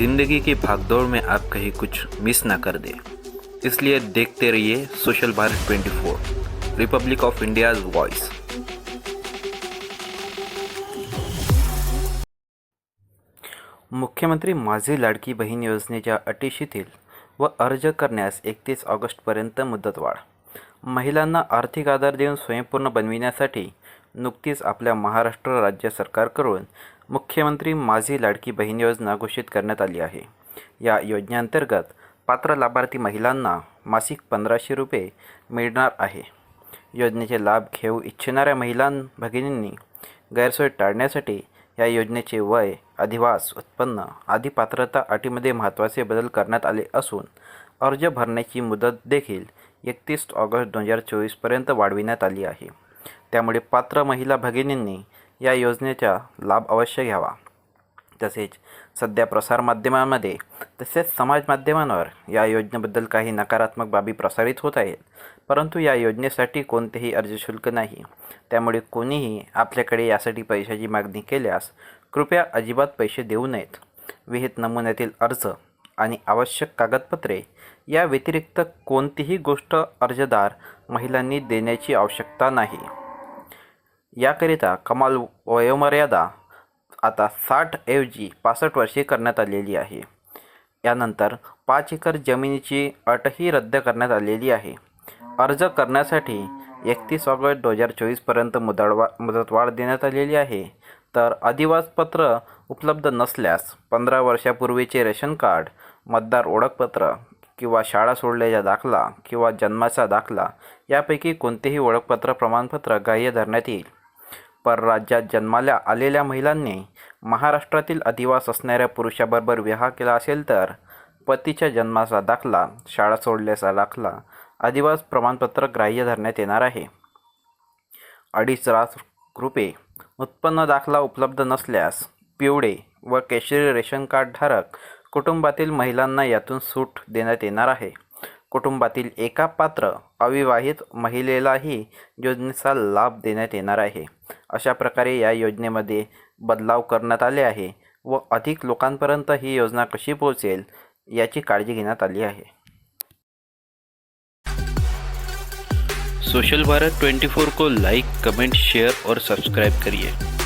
जिंदगी की भागदौड़ में आप कहीं कुछ मिस ना कर दे। इसलिए देखते रहिए social Bharat 24 Republic of India's voice मुख्यमंत्री माझी लाडकी बहीण योजनेच्या अटी शिथिल व अर्ज करण्यास एकतीस ऑगस्टपर्यंत मुदतवाढ। महिलांना आर्थिक आधार देऊन स्वयंपूर्ण बनविण्यासाठी नुकतीच आपल्या महाराष्ट्र राज्य सरकारकडून मुख्यमंत्री माझी लाडकी बहीण योजना घोषित करण्यात आली आहे. या योजनेअंतर्गत पात्र लाभार्थी महिलांना मासिक पंधराशे रुपये मिळणार आहे. योजनेचे लाभ घेऊ इच्छिणाऱ्या महिलां भगिनींनी गैरसोय टाळण्यासाठी या योजनेचे वय अधिवास उत्पन्न आदी पात्रता अटीमध्ये महत्त्वाचे बदल करण्यात आले असून अर्ज भरण्याची मुदत देखील एकतीस ऑगस्ट दोन हजार चोवीसपर्यंत वाढविण्यात आली आहे. त्यामुळे पात्र महिला भगिनींनी या योजनेचा लाभ अवश्य घ्यावा. तसेच सध्या प्रसारमाध्यमांमध्ये तसेच समाज माध्यमांवर या योजनेबद्दल काही नकारात्मक बाबी प्रसारित होत आहेत. परंतु या योजनेसाठी कोणतेही अर्ज शुल्क नाही. त्यामुळे कोणीही आपल्याकडे यासाठी पैशाची मागणी केल्यास कृपया अजिबात पैसे देऊ नयेत. विहित नमुन्यातील अर्ज आणि आवश्यक कागदपत्रे या व्यतिरिक्त कोणतीही गोष्ट अर्जदार महिलांनी देण्याची आवश्यकता नाही. याकरिता कमाल वयोमर्यादा आता साठ ऐवजी पासष्ट वर्षे करण्यात आलेली आहे. यानंतर पाच एकर जमिनीची अटही रद्द करण्यात आलेली आहे. अर्ज करण्यासाठी एकतीस ऑगस्ट दोन हजार चोवीसपर्यंत मुदतवा मुदतवाढ देण्यात आलेली आहे. तर अधिवासपत्र उपलब्ध नसल्यास पंधरा वर्षापूर्वीचे रेशन कार्ड मतदार ओळखपत्र किंवा शाळा सोडल्याचा दाखला किंवा जन्माचा दाखला यापैकी कोणतेही ओळखपत्र प्रमाणपत्र ग्राह्य धरण्यात येईल. परराज्यात जन्माला आलेल्या महिलांनी महाराष्ट्रातील अधिवास असणाऱ्या पुरुषाबरोबर विवाह केला असेल तर पतीच्या जन्माचा दाखला शाळा सोडल्याचा दाखला अधिवास प्रमाणपत्र ग्राह्य धरण्यात येणार आहे. अडीच लाख रुपये उत्पन्न दाखला उपलब्ध नसल्यास पिवळे व केशरी रेशन कार्डधारक कुटुंबातील महिलांना यातून सूट देण्यात येणार आहे. कुटुंबातील एका पात्र अविवाहित महिलेलाही योजनेचा लाभ देण्यात येणार आहे. अशा प्रकारे या योजनेमध्ये बदलाव करण्यात आले आहे व अधिक लोकांपर्यंत ही योजना कशी पोहोचेल याची काळजी घेण्यात आली आहे. सोशल भारत 24 को लाइक कमेंट शेयर और सब्सक्राइब करिए।